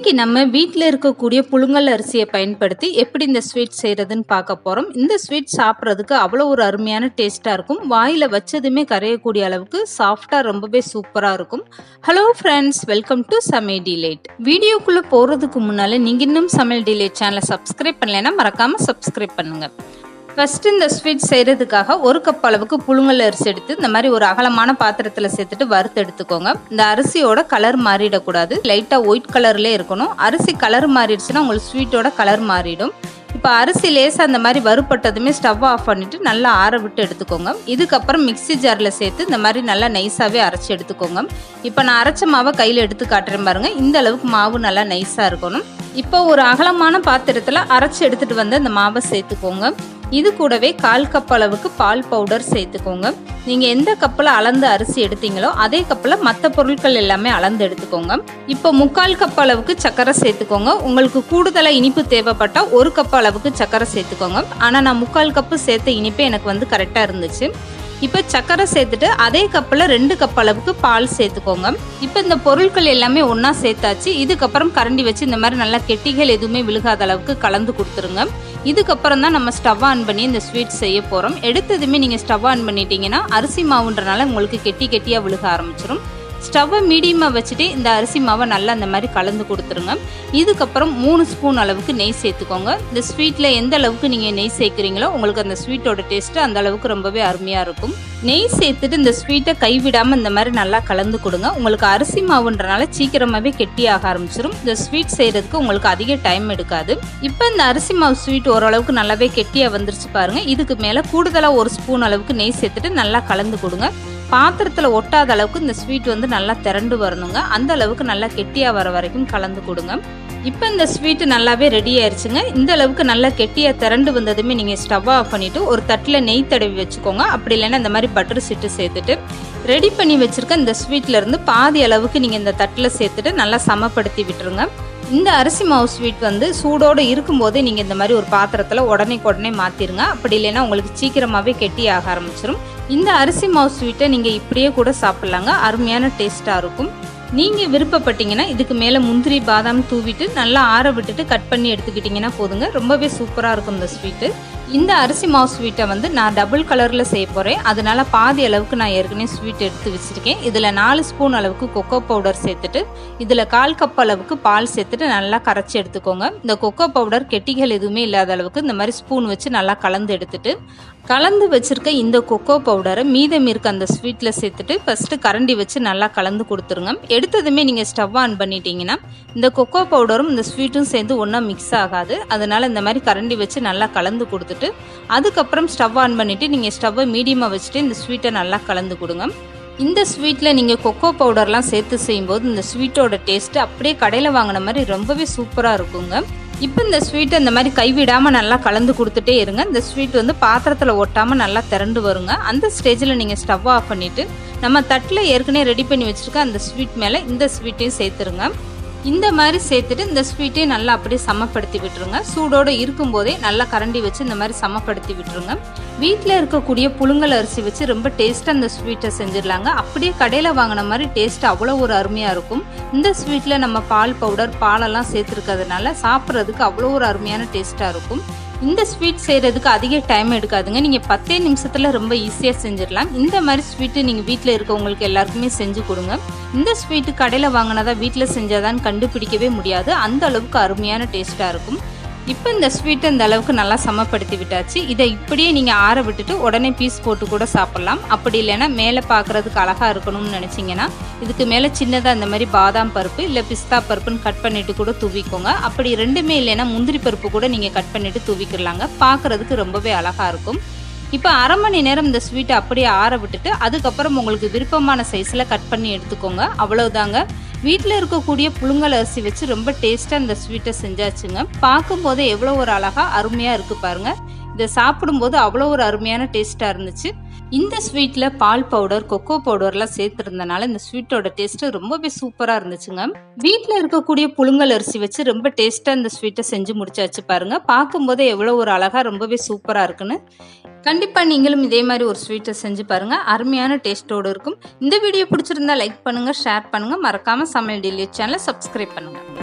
இன்றைக்கி நம்ம வீட்டில் இருக்கக்கூடிய புழுங்கல் அரிசியை பயன்படுத்தி எப்படி இந்த ஸ்வீட் செய்கிறதுன்னு பார்க்க போகிறோம் இந்த ஸ்வீட் சாப்பிட்றதுக்கு அவ்வளோ ஒரு அருமையான டேஸ்ட்டாக இருக்கும். வாயில் வச்சதுமே கரையக்கூடிய அளவுக்கு சாஃப்டாக ரொம்பவே சூப்பராக இருக்கும். Hello friends welcome to Samayal delight வீடியோக்குள்ளே போகிறதுக்கு முன்னால் நீங்கள் இன்னும் சமையல் டிலேட் சேனலை சப்ஸ்கிரைப் பண்ணலைன்னா மறக்காமல் சப்ஸ்கிரைப் பண்ணுங்கள் ஃபர்ஸ்ட் இந்த ஸ்வீட் செய்கிறதுக்காக ஒரு கப் அளவுக்கு புழுங்கல் அரிசி எடுத்து இந்த மாதிரி ஒரு அகலமான பாத்திரத்தில் சேர்த்துட்டு வறுத்து எடுத்துக்கோங்க. இந்த அரிசியோட கலர் மாறிடக்கூடாது. லைட்டாக ஒயிட் கலர்லேயே இருக்கணும். அரிசி கலர் மாறிடுச்சுன்னா உங்களுக்கு ஸ்வீட்டோட கலர் மாறிடும். இப்போ அரிசி லேசாக அந்த மாதிரி வறுப்பட்டதுமே ஸ்டவ் ஆஃப் பண்ணிவிட்டு நல்லா ஆற விட்டு எடுத்துக்கோங்க. இதுக்கப்புறம் மிக்ஸி ஜாரில் சேர்த்து இந்த மாதிரி நல்லா நைஸாகவே அரைச்சி எடுத்துக்கோங்க. இப்போ நான் அரைச்ச மாவை கையில் எடுத்து காட்டுறேன் பாருங்கள் இந்த அளவுக்கு மாவு நல்லா நைஸாக இருக்கணும். இப்போ ஒரு அகலமான பாத்திரத்தில் அரைச்சி எடுத்துகிட்டு வந்து அந்த மாவை சேர்த்துக்கோங்க. இது கூடவே கால் கப் அளவுக்கு பால் பவுடர் சேர்த்துக்கோங்க. நீங்கள் எந்த கப்பில் அளந்து அரிசி எடுத்தீங்களோ அதே கப்பில் மற்ற பொருட்கள் எல்லாமே அளந்து எடுத்துக்கோங்க. இப்போ முக்கால் கப் அளவுக்கு சர்க்கரை சேர்த்துக்கோங்க. உங்களுக்கு கூடுதலாக இனிப்பு தேவைப்பட்டால் ஒரு கப் அளவுக்கு சர்க்கரை சேர்த்துக்கோங்க. ஆனால் நான் முக்கால் கப்பு சேர்த்த இனிப்பே எனக்கு வந்து கரெக்டாக இருந்துச்சு. இப்போ சர்க்கரை சேர்த்துட்டு அதே கப்பில் ரெண்டு கப் அளவுக்கு பால் சேர்த்துக்கோங்க. இப்போ இந்த பொருட்கள் எல்லாமே ஒன்றா சேர்த்தாச்சு. இதுக்கப்புறம் கரண்டி வச்சு இந்த மாதிரி நல்லா கெட்டிகள் எதுவுமே விழுகாத அளவுக்கு கலந்து கொடுத்துருங்க. இதுக்கப்புறம் தான் நம்ம ஸ்டவ் ஆன் பண்ணி இந்த ஸ்வீட் செய்ய போகிறோம் எடுத்ததுமே நீங்கள் ஸ்டவ் ஆன் பண்ணிட்டீங்கன்னா அரிசி மாவுன்றனால உங்களுக்கு கெட்டி கெட்டியாக விழுக ஆரம்பிச்சிடும் ஸ்டவ்வை மீடியமாக வச்சுட்டு இந்த அரிசி மாவை நல்லா அந்த மாதிரி கலந்து கொடுத்துருங்க. இதுக்கப்புறம் மூணு ஸ்பூன் அளவுக்கு நெய் சேர்த்துக்கோங்க. இந்த ஸ்வீட்டில் எந்த அளவுக்கு நீங்கள் நெய் சேர்க்குறீங்களோ உங்களுக்கு அந்த ஸ்வீட்டோட டேஸ்ட்டு அந்த அளவுக்கு ரொம்பவே அருமையாக இருக்கும். நெய் சேர்த்துட்டு இந்த ஸ்வீட்டை கைவிடாமல் இந்த மாதிரி நல்லா கலந்து கொடுங்க. உங்களுக்கு அரிசி மாவுன்றனால சீக்கிரமாகவே கெட்டியாக ஆரம்பிச்சிடும் இந்த ஸ்வீட் செய்கிறதுக்கு உங்களுக்கு அதிக டைம் எடுக்காது. இப்போ இந்த அரிசி மாவு ஸ்வீட் ஓரளவுக்கு நல்லாவே கெட்டியாக வந்துருச்சு பாருங்கள் இதுக்கு மேலே கூடுதலாக ஒரு ஸ்பூன் அளவுக்கு நெய் சேர்த்துட்டு நல்லா கலந்து கொடுங்க. பாத்திரத்தில் ஒட்டாத அளவுக்கு இந்த ஸ்வீட் வந்து நல்லா திரண்டு வரணுங்க. அந்த அளவுக்கு நல்லா கெட்டியாக வர வரைக்கும் கலந்து கொடுங்க. இப்போ இந்த ஸ்வீட்டு நல்லாவே ரெடி ஆயிடுச்சுங்க இந்த அளவுக்கு நல்லா கெட்டியாக திரண்டு வந்ததுமே நீங்கள் ஸ்டவ் ஆஃப் பண்ணிவிட்டு ஒரு தட்டில் நெய் தடவி வச்சுக்கோங்க. அப்படி இல்லைன்னா இந்த மாதிரி பட்டர் சீட்டு சேர்த்துட்டு ரெடி பண்ணி வச்சுருக்க இந்த ஸ்வீட்லேருந்து பாதி அளவுக்கு நீங்கள் இந்த தட்டில் சேர்த்துட்டு நல்லா சமப்படுத்தி விட்டுருங்க. இந்த அரிசி மாவு ஸ்வீட் வந்து சூடோடு இருக்கும்போதே நீங்கள் இந்த மாதிரி ஒரு பாத்திரத்தில் உடனே உடனே மாற்றிருங்க அப்படி இல்லைன்னா உங்களுக்கு சீக்கிரமாகவே கெட்டி ஆக ஆரம்பிச்சிடும் இந்த அரிசி மாவு ஸ்வீட்டை நீங்கள் இப்படியே கூட சாப்பிட்லாங்க. அருமையான டேஸ்ட்டாக இருக்கும். நீங்கள் விருப்பப்பட்டீங்கன்னா இதுக்கு மேலே முந்திரி பாதாம் தூவிட்டு நல்லா ஆற விட்டுட்டு கட் பண்ணி எடுத்துக்கிட்டிங்கன்னா போதுங்க. ரொம்பவே சூப்பராக இருக்கும் இந்த ஸ்வீட்டு இந்த அரிசி மாவு ஸ்வீட்டை வந்து நான் டபுள் கலரில் செய்ய போகிறேன் அதனால் பாதி அளவுக்கு நான் ஏற்கனவே ஸ்வீட் எடுத்து வச்சுருக்கேன். இதில் நாலு ஸ்பூன் அளவுக்கு கொக்கோ பவுடர் சேர்த்துட்டு இதில் கால் கப் அளவுக்கு பால் சேர்த்துட்டு நல்லா கரைச்சி எடுத்துக்கோங்க. இந்த கொக்கோ பவுடர் கெட்டிகள் எதுவுமே இல்லாத அளவுக்கு இந்த மாதிரி ஸ்பூன் வச்சு நல்லா கலந்து எடுத்துட்டு கலந்து வச்சுருக்க இந்த கொக்கோ பவுடரை மீதம் இருக்க அந்த ஸ்வீட்டில் சேர்த்துட்டு ஃபஸ்ட்டு கரண்டி வச்சு நல்லா கலந்து கொடுத்துருங்க. எடுத்ததுமே நீங்கள் ஸ்டவ் ஆன் பண்ணிட்டீங்கன்னா இந்த கொக்கோ பவுடரும் இந்த ஸ்வீட்டும் சேர்ந்து ஒன்றா மிக்ஸ் ஆகாது. அதனால் இந்த மாதிரி கரண்டி வச்சு நல்லா கலந்து கொடுத்துட்டு அதுக்கப்புறம் ஸ்டவ் ஆன் பண்ணிவிட்டு நீங்கள் ஸ்டவ்வை மீடியமாக வச்சுட்டு இந்த ஸ்வீட்டை நல்லா கலந்து கொடுங்க. இந்த ஸ்வீட்டில் நீங்கள் கொக்கோ பவுடர்லாம் சேர்த்து செய்யும்போது இந்த ஸ்வீட்டோட டேஸ்ட்டு அப்படியே கடையில் வாங்கின மாதிரி ரொம்பவே சூப்பராக இருக்குங்க. இப்போ இந்த ஸ்வீட்டை இந்த மாதிரி கைவிடாமல் நல்லா கலந்து கொடுத்துட்டே இருங்க. இந்த ஸ்வீட் வந்து பாத்திரத்தில் ஒட்டாமல் நல்லா திரண்டு வருங்க. அந்த ஸ்டேஜில் நீங்கள் ஸ்டவ் ஆஃப் பண்ணிவிட்டு நம்ம தட்டில் ஏற்கனவே ரெடி பண்ணி வச்சுருக்க அந்த ஸ்வீட் மேலே இந்த ஸ்வீட்டையும் சேர்த்துருங்க. இந்த மாதிரி சேர்த்துட்டு இந்த ஸ்வீட்டையும் நல்லா அப்படியே சமப்படுத்தி விட்டுருங்க. சூடோடு இருக்கும்போதே நல்லா கரண்டி வச்சு இந்த மாதிரி சமப்படுத்தி விட்டுருங்க. வீட்டில் இருக்கக்கூடிய புழுங்கல் அரிசி வச்சு ரொம்ப டேஸ்ட்டாக அந்த ஸ்வீட்டை செஞ்சிடலாங்க. அப்படியே கடையில் வாங்கின மாதிரி டேஸ்ட் அவ்வளோ ஒரு அருமையாக இருக்கும். இந்த ஸ்வீட்டில் நம்ம பால் பவுடர் பாலெல்லாம் சேர்த்துருக்கிறதுனால சாப்பிட்றதுக்கு அவ்வளோ ஒரு அருமையான டேஸ்ட்டாக இருக்கும். இந்த ஸ்வீட் செய்கிறதுக்கு அதிக டைம் எடுக்காதுங்க. நீங்கள் பத்தே நிமிஷத்தில் ரொம்ப ஈஸியாக செஞ்சிடலாம். இந்த மாதிரி ஸ்வீட்டு நீங்கள் வீட்டில் இருக்கவங்களுக்கு எல்லாருக்குமே செஞ்சு கொடுங்க. இந்த ஸ்வீட்டு கடையில் வாங்கினதா வீட்டில் செஞ்சாதான் கண்டுபிடிக்கவே முடியாது. அந்த அளவுக்கு அருமையான டேஸ்ட்டாக இருக்கும். இப்போ இந்த ஸ்வீட்டை இந்த அளவுக்கு நல்லா சமப்படுத்தி விட்டாச்சு. இதை இப்படியே நீங்கள் ஆற விட்டுட்டு உடனே பீஸ் போட்டு கூட சாப்பிட்லாம். அப்படி இல்லைன்னா மேலே பார்க்குறதுக்கு அழகாக இருக்கணும்னு நினச்சிங்கன்னா இதுக்கு மேலே சின்னதாக இந்த மாதிரி பாதாம் பருப்பு இல்லை பிஸ்தா பருப்புன்னு கட் பண்ணிட்டு கூட தூவிக்கோங்க. அப்படி ரெண்டுமே இல்லைன்னா முந்திரி பருப்பு கூட நீங்கள் கட் பண்ணிட்டு தூவிக்கிடலாங்க பார்க்குறதுக்கு ரொம்பவே அழகாக இருக்கும். இப்போ அரை மணி நேரம் இந்த ஸ்வீட்டை அப்படியே ஆற விட்டுட்டு அதுக்கப்புறம் உங்களுக்கு விருப்பமான சைஸில் கட் பண்ணி எடுத்துக்கோங்க. அவ்வளோதாங்க வீட்டில் இருக்கக்கூடிய புழுங்கல் அரிசி வச்சு ரொம்ப டேஸ்ட்டாக இந்த ஸ்வீட்டை செஞ்சாச்சுங்க. பார்க்கும்போது எவ்வளோ ஒரு அழகாக அருமையாக இருக்குது பாருங்கள் இதை சாப்பிடும்போது அவ்வளோ ஒரு அருமையான டேஸ்ட்டாக இருந்துச்சு. இந்த ஸ்வீட்டில் பால் பவுடர் கொக்கோ பவுடர்லாம் சேர்த்துருந்தனால இந்த ஸ்வீட்டோட டேஸ்ட்டு ரொம்பவே சூப்பராக இருந்துச்சுங்க. வீட்டில் இருக்கக்கூடிய புழுங்கல் அரிசி வச்சு ரொம்ப டேஸ்ட்டாக இந்த ஸ்வீட்டை செஞ்சு முடிச்சாச்சு பாருங்க. பார்க்கும்போதே எவ்வளோ ஒரு அழகாக ரொம்பவே சூப்பராக இருக்குன்னு. கண்டிப்பாக நீங்களும் இதே மாதிரி ஒரு ஸ்வீட்டை செஞ்சு பாருங்கள் அருமையான டேஸ்ட்டோடு இருக்கும். இந்த வீடியோ பிடிச்சிருந்தா லைக் பண்ணுங்கள் ஷேர் பண்ணுங்கள் மறக்காமல் சமையல் டெய்லி சேனலை சப்ஸ்கிரைப் பண்ணுங்கள்